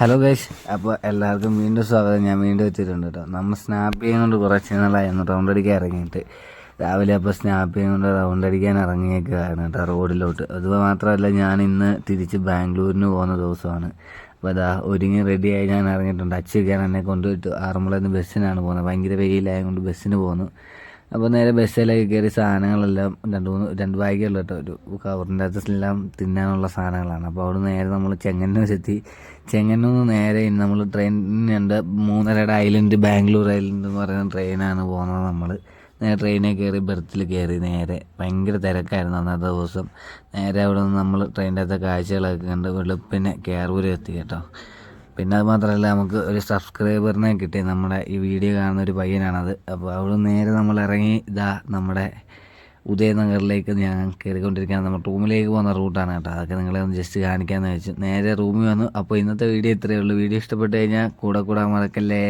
Hello guys അപ്പോൾ എല്ലാവർക്കും വീണ്ടും സ്വാഗതം. ഞാൻ വീണ്ടും എത്തിയിട്ടുണ്ട് കേട്ടോ. നമ്മൾ സ്നാപ്പ് ചെയ്യുന്നുണ്ട് കുറച്ച് നാളായിരുന്നു റൗണ്ട് അടിക്കാൻ ഇറങ്ങിയിട്ട്. രാവിലെ അപ്പോൾ സ്നാപ്പ് ചെയ്യുന്നുണ്ട്. റൗണ്ട് അടിക്കാൻ ഇറങ്ങിയേക്കാണ് കേട്ടോ റോഡിലോട്ട്. അത് മാത്രമല്ല ഞാൻ ഇന്ന് തിരിച്ച് ബാംഗ്ലൂരിന് പോകുന്ന ദിവസമാണ്. അപ്പോൾ അതാ ഒരുങ്ങി റെഡിയായി ഞാൻ ഇറങ്ങിയിട്ടുണ്ട്. അച്ഛക്കാൻ എന്നെ കൊണ്ടുപോയിട്ട് ആറന്മുളയിൽ നിന്ന് ബസ്സിനാണ് പോകുന്നത്. ഭയങ്കര വെയിലായതുകൊണ്ട് ബസ്സിന് പോകുന്നു അപ്പോൾ നേരെ ബസ്സിലൊക്കെ കയറി സാധനങ്ങളെല്ലാം രണ്ട് മൂന്ന് രണ്ട് ബാഗുള്ള കേട്ടോ. ഒരു കവറിന്റെ അകത്തെല്ലാം തിന്നാനുള്ള സാധനങ്ങളാണ്. അപ്പോൾ അവിടെ നേരെ നമ്മൾ ചെങ്ങന്നൂർ എത്തി. ചെങ്ങന്നൂർ നേരെ നമ്മൾ ട്രെയിനുണ്ട് മൂന്നരയുടെ ഐലൻഡ് ബാംഗ്ലൂർ ഐലൻഡ് എന്ന് പറയുന്ന ട്രെയിനാണ് പോകുന്നത് നമ്മൾ നേരെ ട്രെയിനിൽ കയറി ബെർത്തിൽ കയറി നേരെ. ഭയങ്കര തിരക്കായിരുന്നു അന്നത്തെ ദിവസം. നേരെ അവിടെ നിന്ന് നമ്മൾ ട്രെയിനിന്റെ അകത്തെ കാഴ്ചകളൊക്കെ കണ്ട് വെളുപ്പിനെ കയറൂരെത്തി കേട്ടോ. പിന്നെ അത് മാത്രമല്ല നമുക്ക് ഒരു സബ്സ്ക്രൈബറിനെ കിട്ടി. നമ്മുടെ ഈ വീഡിയോ കാണുന്ന ഒരു പയ്യനാണത്. അപ്പോൾ അവിടെ നേരെ നമ്മൾ ഇറങ്ങി ഇതാ നമ്മുടെ ഉദയനഗറിലേക്ക് ഞാൻ കയറിക്കൊണ്ടിരിക്കുകയാണ്. നമ്മുടെ റൂമിലേക്ക് പോകുന്ന റൂട്ടാണ് കേട്ടോ. അതൊക്കെ നിങ്ങളെ ഒന്ന് ജസ്റ്റ് കാണിക്കാമെന്ന് വെച്ചു. നേരെ റൂമിൽ വന്നു. അപ്പോൾ ഇന്നത്തെ വീഡിയോ ഇത്രയേ ഉള്ളൂ. വീഡിയോ ഇഷ്ടപ്പെട്ട് കഴിഞ്ഞാൽ കൂടെ കൂടാൻ മറക്കല്ലേ?